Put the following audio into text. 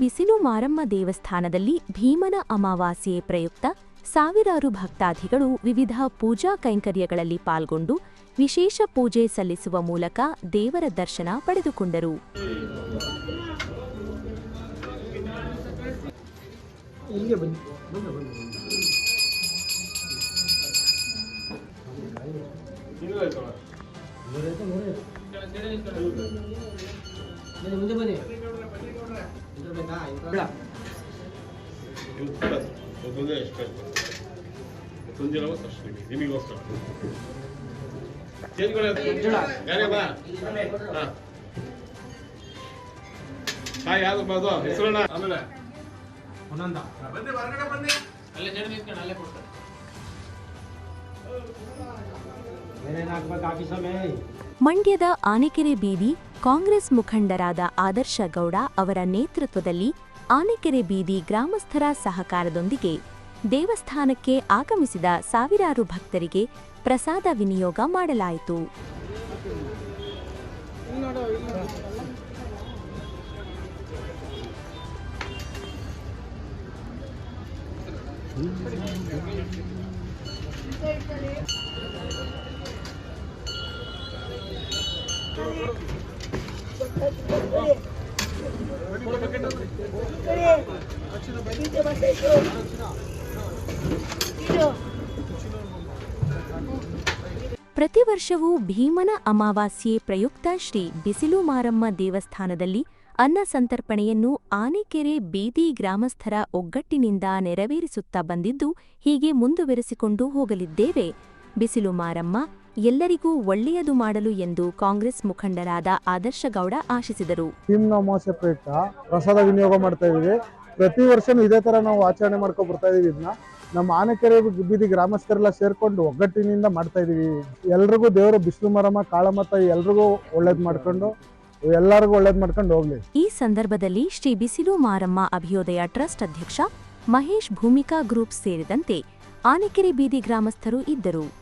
ಬಿಸಿಲು ಮಾರಮ್ಮ ದೇವಸ್ಥಾನದಲ್ಲಿ ಭೀಮನ ಅಮಾವಾಸ್ಯೆ ಪ್ರಯುಕ್ತ ಸಾವಿರಾರು ಭಕ್ತಾಧಿಗಳು ವಿವಿಧ ಪೂಜಾ ಕೈಂಕರ್ಯಗಳಲ್ಲಿ ಪಾಲ್ಗೊಂಡು ವಿಶೇಷ ಪೂಜೆ ಸಲ್ಲಿಸುವ ಮೂಲಕ ದೇವರ ದರ್ಶನ ಪಡೆದುಕೊಂಡರು. ಮುಂದೆ ಬನ್ನಿ. ಇದ್ರ ಬೇಕಾ ಬೇಡ ಮೊದಲನೇ ಅಷ್ಟೇ ಸಂಜೆನವ ಅಷ್ಟೇ ನಿಮಗೋಸ್ಕರ ಚೇಂಜ್ಗಳ ಯಾರೇ ಬಾ ಹಾ ಹಾಯ್ ಯಾವ್ದು ಬಾ ಅದು ಹೆಸರಣ್ಣ ಆಮೇಲೆ ಒಂದೊಂದ ಏನೇನು ಹಾಕ್ಬೇಕು ಆಫೀಸಮೇ ಮಂಡ್ಯದ ಆನೆಕೆರೆ ಬೀದಿ ಕಾಂಗ್ರೆಸ್ ಮುಖಂಡರಾದ ಆದರ್ಶ ಗೌಡ ಅವರ ನೇತೃತ್ವದಲ್ಲಿ ಆನೆಕೆರೆ ಬೀದಿ ಗ್ರಾಮಸ್ಥರ ಸಹಕಾರದೊಂದಿಗೆ ದೇವಸ್ಥಾನಕ್ಕೆ ಆಗಮಿಸಿದ ಸಾವಿರಾರು ಭಕ್ತರಿಗೆ ಪ್ರಸಾದ ವಿನಿಯೋಗ ಮಾಡಲಾಯಿತು. ಪ್ರತಿ ವರ್ಷವೂ ಭೀಮನ ಅಮಾವಾಸ್ಯೆ ಪ್ರಯುಕ್ತ ಶ್ರೀ ಬಿಸಿಲು ಮಾರಮ್ಮ ದೇವಸ್ಥಾನದಲ್ಲಿ ಅನ್ನ ಸಂತರ್ಪಣೆಯನ್ನು ಆನೆಕೆರೆ ಬೀದಿ ಗ್ರಾಮಸ್ಥರ ಒಗ್ಗಟ್ಟಿನಿಂದ ನೆರವೇರಿಸುತ್ತಾ ಬಂದಿದ್ದು ಹೀಗೆ ಮುಂದುವರೆಸಿಕೊಂಡು ಹೋಗಲಿದ್ದೇವೆ. ಬಿಸಿಲು ಮಾರಮ್ಮ ಎಲ್ಲರಿಗೂ ಒಳ್ಳೆಯದು ಮಾಡಲು ಎಂದು ಕಾಂಗ್ರೆಸ್ ಮುಖಂಡರಾದ ಆದರ್ಶಗೌಡ ಆಶಿಸಿದರು. ಅಮಾವಾಸ್ಯೆ ಪ್ರಯುಕ್ತ ಪ್ರಸಾದ ವಿನಿಯೋಗ ಮಾಡ್ತಾ ಇದೀವಿ ಪ್ರತಿ ವರ್ಷನೂ ಇದೇ ತರ ನಾವು ಆಚರಣೆ ಮಾಡ್ಕೊ ಬರ್ತಾ ಇದೀವಿ ಇದನ್ನ. ನಮ್ಮ ಆನೆಕೆರೆ ಬೀದಿ ಗ್ರಾಮಸ್ಥರೆಲ್ಲ ಸೇರ್ಕೊಂಡು ಒಗ್ಗಟ್ಟಿನಿಂದ ಮಾಡ್ತಾ ಇದೀವಿ ಎಲ್ರಿಗೂ ದೇವರು ಬಿಸಿಲು ಮರಮ ಕಾಳಮತ ಎಲ್ರಿಗೂ ಒಳ್ಳೇದ್ ಮಾಡ್ಕೊಂಡು ಎಲ್ಲರಿಗೂ ಒಳ್ಳೇದ್ ಮಾಡ್ಕೊಂಡು ಹೋಗ್ಲಿ. ಈ ಸಂದರ್ಭದಲ್ಲಿ ಶ್ರೀ ಬಿಸಿಲು ಮಾರಮ್ಮ ಅಭಿಯೋದಯ ಟ್ರಸ್ಟ್ ಅಧ್ಯಕ್ಷ ಮಹೇಶ್ ಭೂಮಿಕಾ ಗ್ರೂಪ್ ಸೇರಿದಂತೆ ಆನೆಕೆರೆ ಬೀದಿ ಗ್ರಾಮಸ್ಥರು ಇದ್ದರು.